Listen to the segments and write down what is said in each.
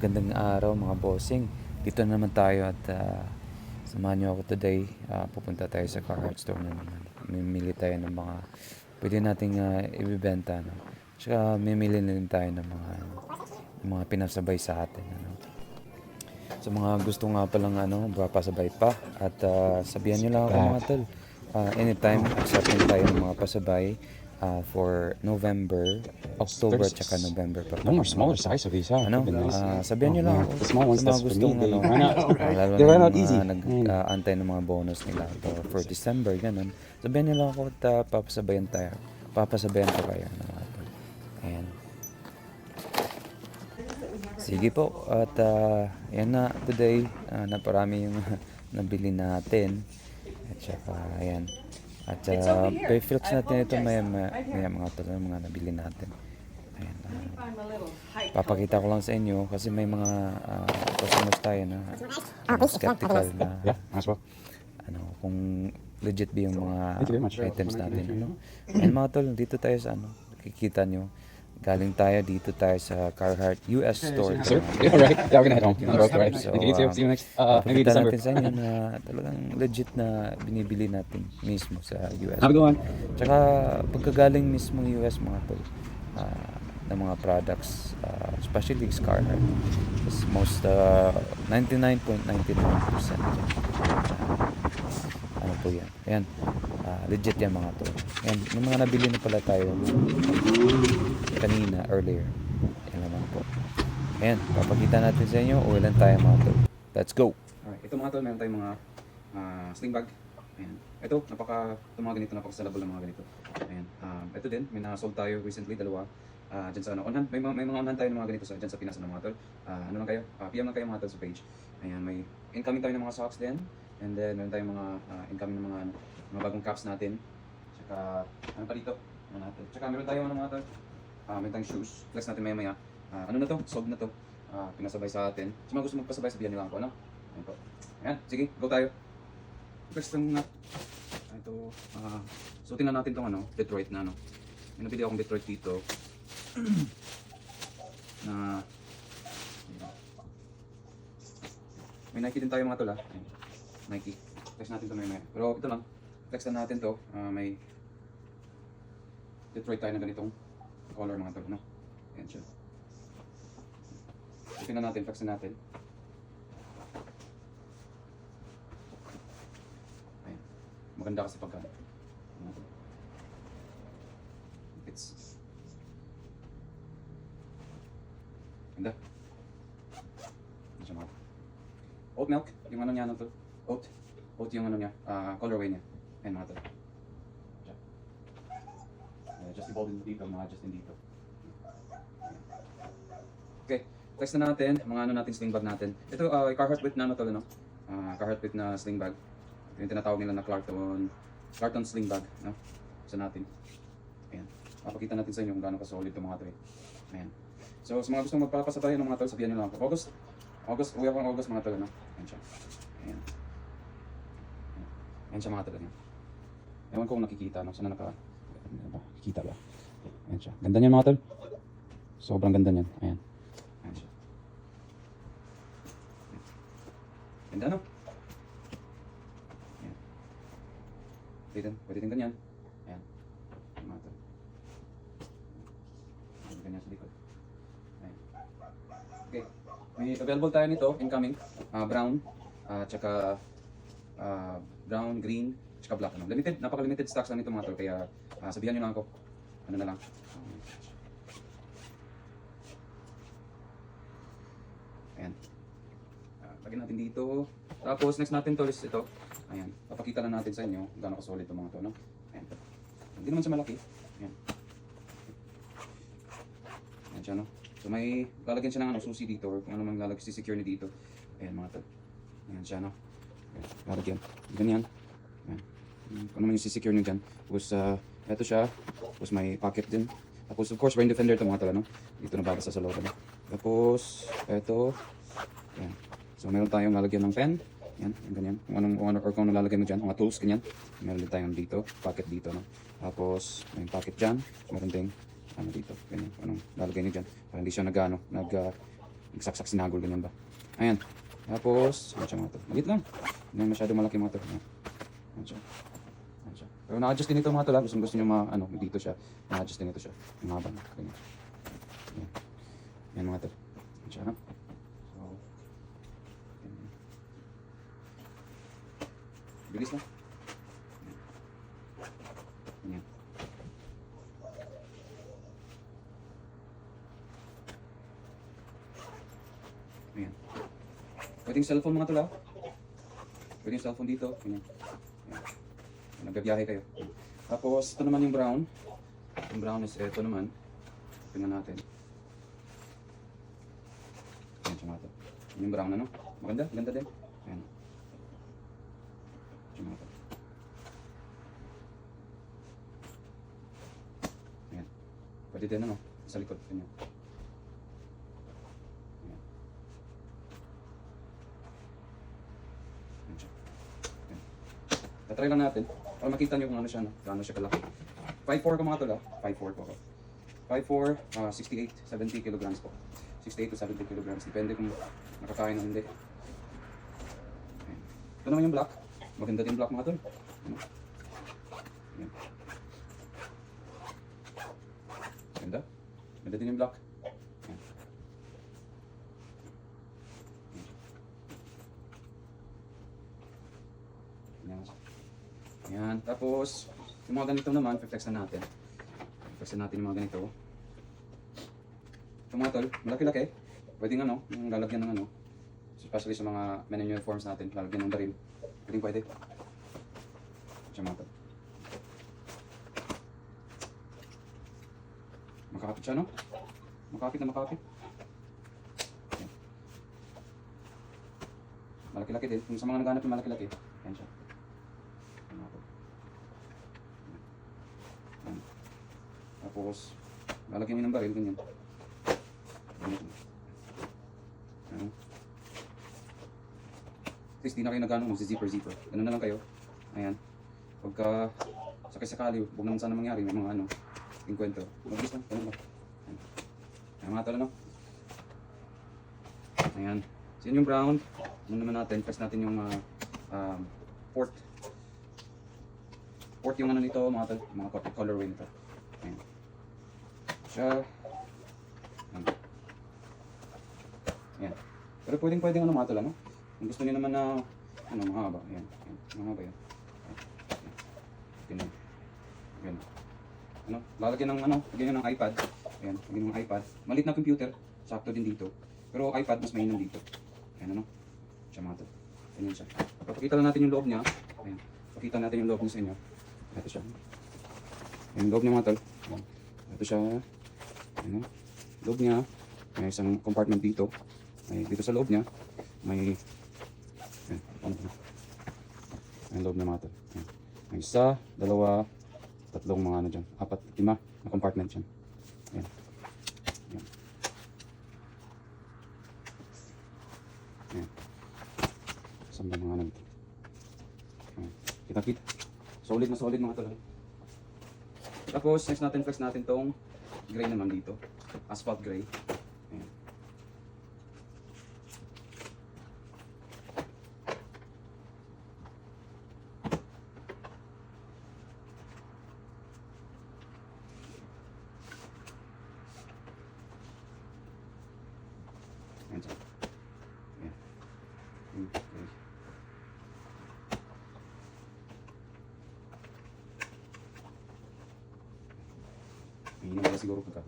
magandang araw mga bossing. Dito na naman tayo at ah, samahan niyo ako today. Ah, pupunta tayo sa car art store na naman. Mimili tayo ng mga pwede nating ah, ibibenta. No? Tsaka mimili na din tayo ng mga ng mga pinasabay sa atin. Ano? Sa mga gusto nga palang ano, pasabay pa. At ah, sabihan niyo lang ako mga tol. Ah, anytime, accepting tayo ng mga pasabay ah, for November, October, There's tsaka November pa. No more smaller size of these, huh? Ano, ah, sabihan nyo Oh, lang man. ako. The small ones, that's for me. They run out. ah, lalo They run out easy. mga Mm. nag-aantay ng mga bonus nila for, for December, ganun. Sabihan nyo lang ako at ah, papasabayan tayo. Papasabayan ko kayo. Ano, at, ayan. Sige po. At ah, yan na today. ah, naparami yung nabili natin. At saka, ayan. At uh, flex natin ito may, may, may mga to mga nabili natin. Ayan. ah, papakita ko lang sa inyo kasi may mga ah, customers tayo na ano, skeptical na Yeah, as well. ano kung legit ba yung mga items natin ano. And mga tol, dito tayo sa ano, nakikita nyo. Galing tayo dito tayo sa Carhartt US store. Sir? Yeah, right. Yeah, we're gonna head home. Road, all right. So, um, See you next, uh, maybe December. natin sa inyo na talagang legit na binibili natin mismo sa US. Have a good one. Tsaka pagkagaling mismo US mga tol, ah, ng mga products, ah, especially Carhartt, is most uh, 99.99% ah, ano po yan. Ayan, ah, legit yan mga tol. Ayan, may mga nabili na pala tayo kanina, earlier. Ayan naman po. Ayan, papakita natin sa inyo, uwilan tayo mga tol. Let's go! Alright, ito mga tol, meron tayong mga ah, sling bag. Ayan. Ito, napaka, ito mga ganito, napaka-sellable ng mga ganito. Ayan. Um, ito din, may na-sold tayo recently, dalawa. Ah, dyan sa ano, on hand, may, may mga on hand tayo ng mga ganito sa, dyan sa Pinas ng mga tol. Ah, ano lang kayo, Ah, PM lang kayo mga tol sa page. Ayan, may incoming tayo ng mga socks din. And then, meron tayong mga ah, incoming ng mga, ano, mga bagong caps natin. Tsaka, ano pa dito? Ano natin? Tsaka meron tayong ano mga tol, Ah, meron tayong shoes. Flex natin maya maya. Ah, ano na to? Sold na to. Ah, pinasabay sa atin. Sa mga gusto magpasabay, sabihan nila ako, ano? Ayan po. Ayan, sige, go tayo. First lang na. Ito, ah, suotin na natin tong ano, Detroit na ano. May nabili akong Detroit dito. na, may din tayo mga tol ah. Ayan. Nike. Flex natin to may maya. Pero ito lang, flex na natin to. Ah, may Detroit tayo na ganitong color mga tol, no? Ayan siya. Suotin na natin, flex na natin. Ayan. Maganda kasi pagka. It's Ganda. Siya mga Oat milk, yung ano niya ano to? Oat. Oat yung ano niya, ah colorway niya. Ayan mga to. Siya. Uh, just involved dito, mga Justin dito. Okay, flex na natin, mga ano natin sling bag natin. Ito, uh, Carhartt with na ano to, no? Ah, Carhartt with na sling bag. Ito yung tinatawag nila na Clarkton, Clarkton sling bag, no? Sa natin. Ayan. Papakita natin sa inyo kung gaano ka-solid itong mga to eh. Ayan. So, sa mga gustong magpapasabay ng mga tol, sabihan nyo lang ako. August, August, uwi ako ng August mga tol, no? Ayan siya. Ayan. Siya mga tol, no? Ewan ko kung nakikita, no? Sana naka... Ano ba? Kikita ba? Ayan siya. Ganda niyan mga tol. Sobrang ganda niyan. Ayan. Ayan siya. Ganda no? Ayan. Pwede pwede din ganyan. Ayan. Mga tol. Ganyan sa likod. Ayan. Okay. May available tayo nito, incoming. ah brown. ah tsaka ah, brown, green, tsaka black. Ano. Limited, napaka-limited stocks lang nito mga tol. Kaya ah, sabihan nyo lang ako. Ano na lang. Ayan. Ah, lagyan natin dito. Tapos next natin to is ito. Ayan. Papakita lang natin sa inyo gaano ka-solid itong mga to, no? Ayan. Hindi naman siya malaki. Ayan. Ayan siya, no? So may lalagyan siya ng ano, susi dito or kung ano mang lalagyan si secure ni dito. Ayan mga to. Ayan siya, no? Ayan. Lalagyan. Ganyan. Hmm, Kung ano man yung si-secure nyo dyan. Tapos, uh, eto siya. Tapos may pocket din. Tapos, of course, rain defender ito mga tala, no? Dito na babasa sa loob, ano? Tapos, eto. Ayan. So, meron tayong lalagyan ng pen. Yan, yung ganyan. Kung anong, kung ano, or kung ano lalagay mo dyan, mga tools, ganyan. Meron din tayong dito, pocket dito, no? Tapos, may pocket dyan. Meron ding, ano dito, ganyan. Anong lalagay nyo dyan. Para hindi siya nag, ano, nag, uh, Nagsaksak sinagol, ganyan ba? Ayan. Tapos, ano siya mga tol? Maliit lang. Hindi masyado malaki mga tol. Ayan siya. Siya. Pero na-adjust din ito mga tol. Gusto, gusto nyo ma, ano, dito siya. Na-adjust din ito siya. Yung haba. Ayan. Ayan mga tol. Ayan siya. So. Bilis na. Ganyan. Ayan. Pwedeng cellphone mga tula. Pwedeng cellphone dito. Ganyan. Ayan. Nagbabiyahe kayo. Tapos, ito naman yung brown. Yung brown is ito naman. Tingnan natin. Ayan siya mga Yung brown ano. Maganda. Ganda din. Ayan. Siya mga to. Ayan. Pwede din ano. Sa likod. Ganyan. Ayan. Ayan siya. Ayan. Tatry lang natin. Para makita nyo kung ano siya, no? Gaano siya kalaki. 5'4 ko mga tol, ah. 5'4 ko ako. 5'4, ah, 68, 70 kilograms po. 68 to 70 kilograms. Depende kung nakakain o hindi. Ayan. Ito naman yung black. Maganda din black mga tol. Ayan. Ganda. Ganda din yung black. Ayan. Ayan. Ayan. Tapos, yung mga ganito naman, flex na natin. Flex na natin yung mga ganito. Yung mga tol, malaki-laki. Pwedeng ano, yung lalagyan ng ano. Especially sa mga men in uniforms natin, lalagyan ng baril. Pwedeng pwede. Siya mga tol. Makakapit siya, no? Makakapit na makakapit. Ayan. Malaki-laki din. Kung sa mga naghanap ng malaki-laki, yan siya. Ayan, mga tol. Ayan. Tapos, lalagyan niyo ng baril, ganyan. Ayan. At least di na kayo nagano magsi-zipper-zipper. Ganun na lang kayo. Ayan. Pagka sakay-sakali, huwag naman sana mangyari, may mga ano, yung kwento. Mabilis lang, ganun lang. Ayan. Ayan mga tol, ano? Ayan. So yun yung brown. Ano naman natin, press natin yung ah, um, port. Port yung ano nito, mga tol, mga colorway nito. Ayan. Siya. Ayan. Ayan. Pero pwedeng pwedeng ano mga tol, ano? Kung gusto niyo naman na ano, mahaba. Ayan. Ayan. Mahaba yan. Ayan. Ganyan. Ano? Lalagyan ng ano, lagyan ng iPad. Ayan, lagyan ng iPad. Malit na computer, sakto din dito. Pero iPad mas mainam dito. Ayan ano? Siya mga tol. Ganyan siya. Papakita lang natin yung loob niya. Ayan. Pakita natin yung loob niya sa inyo. Ito siya. Ayan, loob niya mga tol. Ayan. Ito siya. Ayan, oh. loob niya. May isang compartment dito. May dito sa loob niya. May Ayan? Ayan, loob niya mga tol. Ayan. May isa, dalawa, tatlong mga ano dyan. Apat, lima na compartment dyan. Ayan. Ayan. Ayan. Ba mga ano dito? Kita-kita. Solid na solid mga tol. Tapos, next natin, flex natin tong gray naman dito. Asphalt gray. Ayan. Ayan. Hmm, Okay. Mainam pala siguro pagka.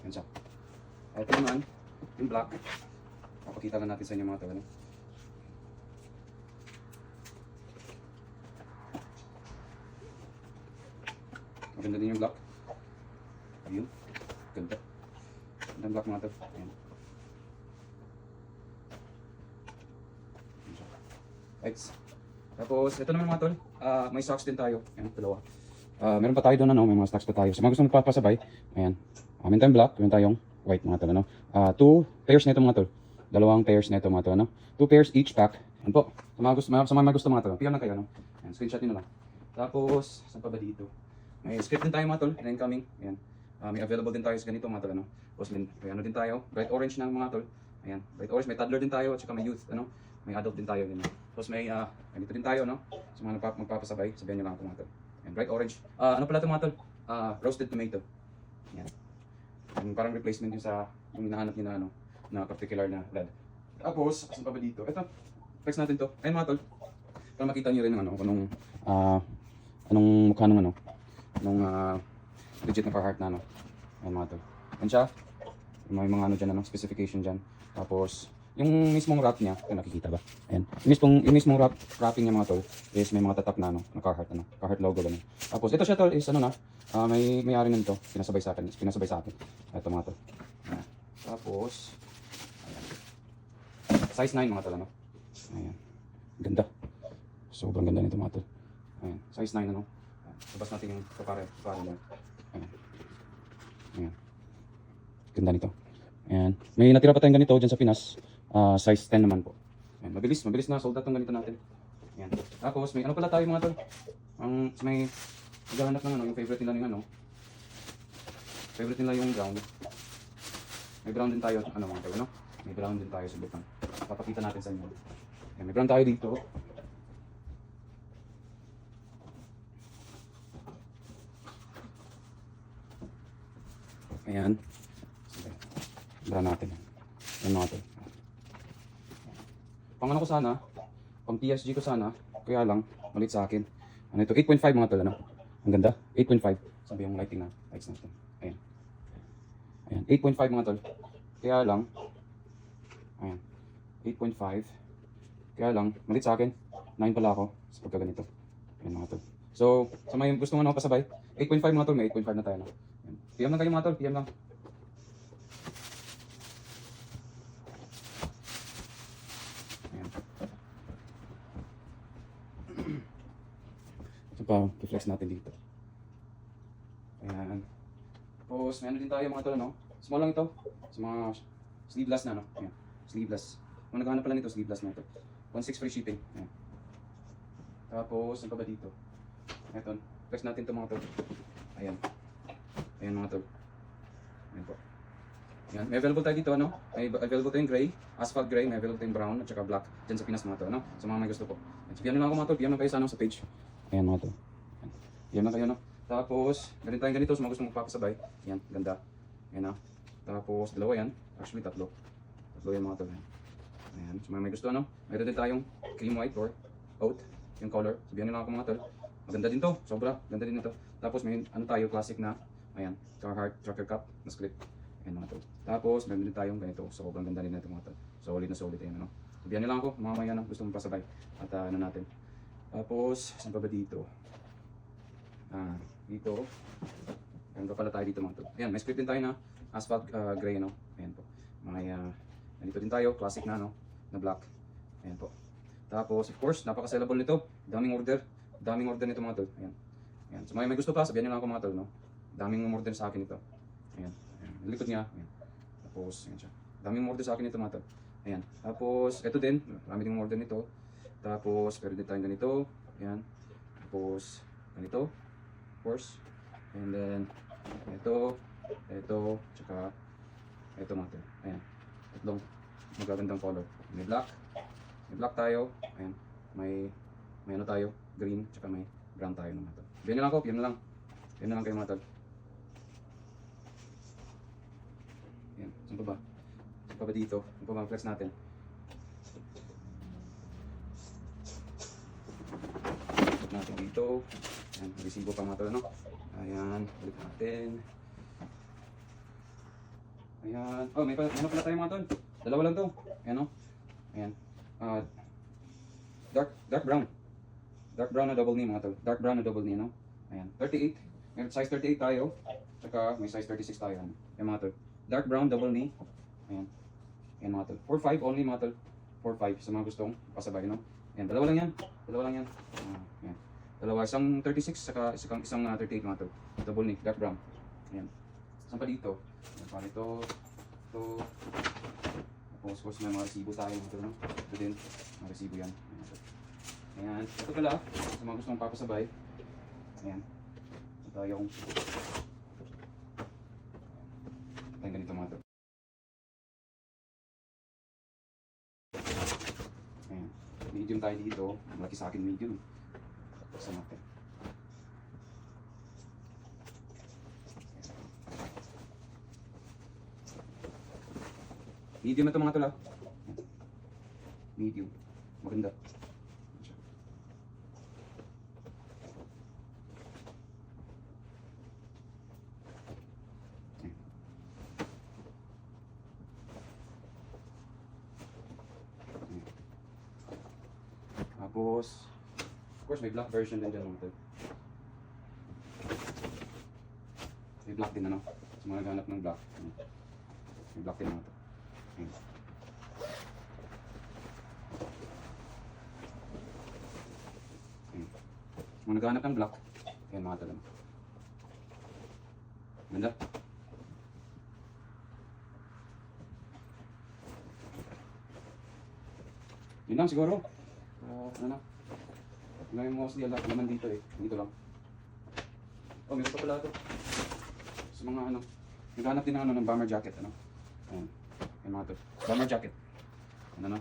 Ayan siya. Ito naman, yung black. Papakita lang natin sa inyo mga tawa. Maganda din yung black. Ayun. Ang black mga tawa. Ayan. Ayan. Right. Tapos, ito naman mga tol. Ah, may socks din tayo. Ayan, dalawa. Ah, meron pa tayo doon ano, may mga stocks pa tayo. Sa mga gusto magpapasabay, ayan. Uh, meron tayong black, meron tayong white mga tol ano. Ah, two pairs na ito mga tol. dalawang pairs nito mga tol, ano? Two pairs each pack. Yan po. Sa mga gusto, sa mga gusto mga tol, PM lang kayo, no? Yan, screenshot niyo na lang. Tapos, saan pa ba dito? May script din tayo mga tol, na incoming. Yan. Ah, may available din tayo sa ganito mga tol, ano? Tapos may, may ano din tayo, bright orange ng mga tol. Ayan, bright orange, may toddler din tayo, at saka may youth, ano? May adult din tayo din. Tapos may, ah, ganito din tayo, no? Sa mga nagpap magpapasabay, sabihan niyo lang ako mga tol. Ayan, bright orange. Ah, ano pala ito mga tol? Ah, roasted tomato. Yan. Yung parang replacement yung sa, yung hinahanap niyo na, ano, na particular na red. Tapos, saan pa ba dito? Ito, flex natin to. Ayun mga tol. Para makita niyo rin yung ano, anong, ah, anong mukha ng ano, nung ah, legit na Carhartt na ano. Ayan mga tol. Yan siya. May mga ano dyan, ano, specification dyan. Tapos, yung mismong wrap niya, kung nakikita ba? Ayan. Yung mismong, yung mismong wrap, wrapping niya mga tol, is may mga tatak na ano, na Carhartt, ano, Carhartt logo ganun. Tapos, ito siya tol, is ano na, ah, may may-ari nito, pinasabay sa akin, pinasabay sa akin. Ito mga tol. Ayan. Tapos, ayan. Size 9 mga tol, ano. Ayan. Ganda. Sobrang ganda nito mga tol. Ayan. Size 9 ano. Ayan. Labas natin yung kapare, kapare niya. Ayan. Ayan. Ganda nito. Ayan. May natira pa tayong ganito dyan sa Pinas. Ah, size 10 naman po. Ayan. Mabilis, mabilis na. Sold out tong ganito natin. Ayan. Tapos, may ano pala tayo mga tol. Ang, may naghahanap ng ano, yung favorite nila yung ano. Favorite nila yung brown. May brown din tayo, ano mga tol, ano? May brown din tayo sa butang. Papakita natin sa inyo. Ayan, may brown tayo dito. Ayan. Brown natin. Mga tol. Pang ano ko sana, pang PSG ko sana, kaya lang, malit sa akin. Ano ito? 8.5 mga tol, ano? Ang ganda. 8.5. Sabi yung lighting na, lights natin. Ayan. Ayan. 8.5 mga tol. Kaya lang, ayan. 8.5. Kaya lang, malit sa akin. 9 pala ako sa pagkaganito. Ayan mga tol. So, sa may gusto mo na pasabay, 8.5 mga tol, may 8.5 na tayo. No? Ayan. PM lang kayo mga tol, PM lang. Ayan. Ito pa, i-flex natin dito. Ayan. Tapos, may ano din tayo mga tol, no? Small lang ito. Sa mga sleeveless na, no? Ayan. Sleeveless. Kung naghahanap pala nito, sleeveless na ito. 1.6 free shipping. Ayan. Tapos, ano pa ba dito? Ito. Flex natin ito mga tol. Ayan. Ayan mga tol. Ayan po. Ayan. May available tayo dito, ano? May available tayong gray, asphalt gray, may available tayong brown, at saka black. Diyan sa Pinas mga tol, ano? Sa mga may gusto po. So, PM lang ako mga tol. PM lang kayo sa, ano, sa page. Ayan mga tol. PM lang kayo, no? Tapos, ganito tayong ganito mga gusto magpapasabay. Ayan, ganda. Ayan na. Tapos, dalawa yan. Actually, tatlo. Tatlo yan mga tol. Ayan. So, may may gusto, ano? Mayroon din tayong cream white or oat. Yung color. Sabihan nyo lang ako mga tol. Maganda din to. Sobra. Ganda din ito. Tapos, may ano tayo, classic na. Ayan. Carhartt Trucker Cup na script. Ayan mga tol. Tapos, meron din tayong ganito. Sobrang ganda din ito mga tol. Solid na solid. Ayan, ano? Sabihan nyo lang ako. Mamaya na. Gusto mong pasabay. At ah, ano natin. Tapos, saan pa ba dito? Ah, dito. Pa pala tayo dito mga tol. Ayan, may script din tayo na asphalt ah, gray, no? Ayan po. Mga, uh, ganito din tayo, classic na, no? Na black. Ayan po. Tapos, of course, napaka-sellable nito. Daming order. Daming order nito mga tol. Ayan. Ayan. So, may, may gusto pa, sabihan nyo lang ako mga tol, no? Daming order sa akin ito. Ayan. Ayan. Ang likod niya. Ayan. Tapos, ayan siya. Daming order sa akin ito mga tol. Ayan. Tapos, ito din. Marami ding order nito. Tapos, meron din tayong ganito. Ayan. Tapos, ganito. Of course. And then, ito, ito, tsaka, ito mga tol. Ayan. Tatlong magagandang color. May black. May black tayo. Ayan. May, may ano tayo. Green, tsaka may brown tayo naman to. Yan na lang ako. Yan na lang. Yan na lang kayo mga tol. Ayan. Saan pa ba? Saan pa ba dito? Saan pa ba flex natin? Put natin dito. Ayan. Resibo pa mga tol. Ano? Ayan. Balik natin. Ayan. Oh, may, pala, ano pala tayo mga tol. Dalawa lang to. Ayan o. Ayan. Ah, dark, dark brown. Dark brown na double knee mga tol. Dark brown na double knee, no? Ayan. 38. May size 38 tayo. Tsaka may size 36 tayo. Ano? Ayan mga tol. Dark brown double knee. Ayan. Ayan mga tol. 4-5 only mga tol. 4-5 sa mga gustong pasabay, no? Ayan. Dalawa lang yan. Dalawa lang yan. Ah, ayan. Dalawa. Isang 36 saka isang, isang ah, 38 mga tol. Double knee. Dark brown. Ayan. Saan pa dito? Ayan pa ito. Ito. Tapos, course, may mga resibo tayo. Ito, no? Ito din. Mga resibo yan. Ayan. ito. Ayan. Ito pala, sa mga gustong papasabay. Ayan. Ito tayong tayong ganito mga to. Ayan. Medium tayo dito. Malaki sa akin medium. Sa natin. Medium na ito mga tula. Medium. Maganda. Ayan. Ayan. Tapos, of course, may black version din dyan mga. May black din ano. Sa mga naghanap ng black. May black din mga tol. Ayan. Ayan. Kung naghahanap ng black, ayan mga tol. ano. Ganda. Yun lang siguro. Ah, ano na. Yung mostly ala- laman dito eh. Dito lang. Oh, meron pa pala ito. Sa mga ano. Naghanap din ng ano ng bomber jacket. Ano. Ayan. Ayan mga to. Bomber jacket. Ano na.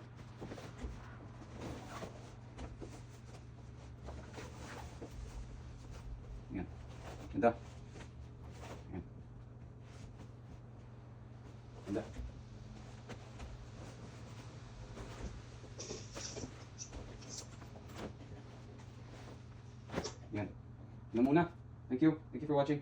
Watching.